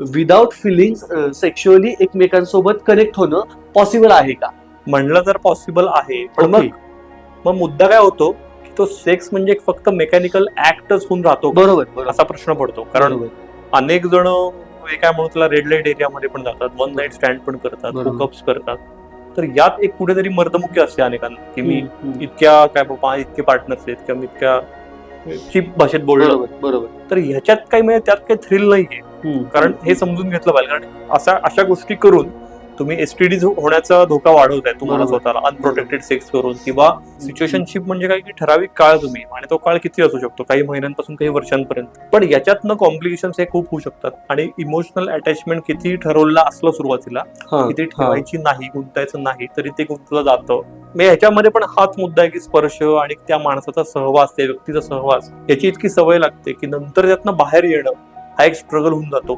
Without feeling sexually एकमेकांसोबत connect होणं possible आहे का म्हणलं तर पॉसिबल आहे पण Okay. मग मग मुद्दा काय होतो की तो सेक्स म्हणजे एक फक्त मेकॅनिकल ऍक्टच होऊन राहतो का? बरोबर बरोबर असा प्रश्न पडतो कारण बरोबर. अनेक जण हे काय म्हणतो त्याला रेड लाइट एरियामध्ये पण जातात वन नाईट स्टँड पण करतात बरोबर. हुकअप्स करतात तर यात एक कुठेतरी मर्दमुखी असते अनेकांना की मी हम्म, हम्म. इतक्या काय बाबा इतके पार्टनर्स आहेत किंवा मी इतक्या चीप भाषेत बोललो बरोबर बरोबर तर ह्याच्यात काही म्हणजे त्यात काही थ्रिल नाहीये. कारण हे समजून घेतलं पाहिजे. कारण अशा अशा गोष्टी करून तुम्ही एसटीडी होण्याचा धोका वाढवताय तुम्हाला. स्वतःला अनप्रोटेक्टेड सिक्स करून किंवा सिच्युएशनशिप म्हणजे काय की ठराविक काळ तुम्ही आणि तो काळ किती असू शकतो? काही महिन्यांपासून काही वर्षांपर्यंत. पण याच्यातनं कॉम्प्लिकेशन हे खूप होऊ शकतात. आणि इमोशनल अटॅचमेंट किती ठरवलं असलं सुरुवातीला की ते हा. ठेवायची नाही गुंतायचं नाही तरी ते गुंतलं जातं. मग ह्याच्यामध्ये पण हाच मुद्दा आहे की स्पर्श आणि त्या माणसाचा सहवास त्या व्यक्तीचा सहवास याची इतकी सवय लागते की नंतर त्यातनं बाहेर येणं हा एक स्ट्रगल होऊन जातो.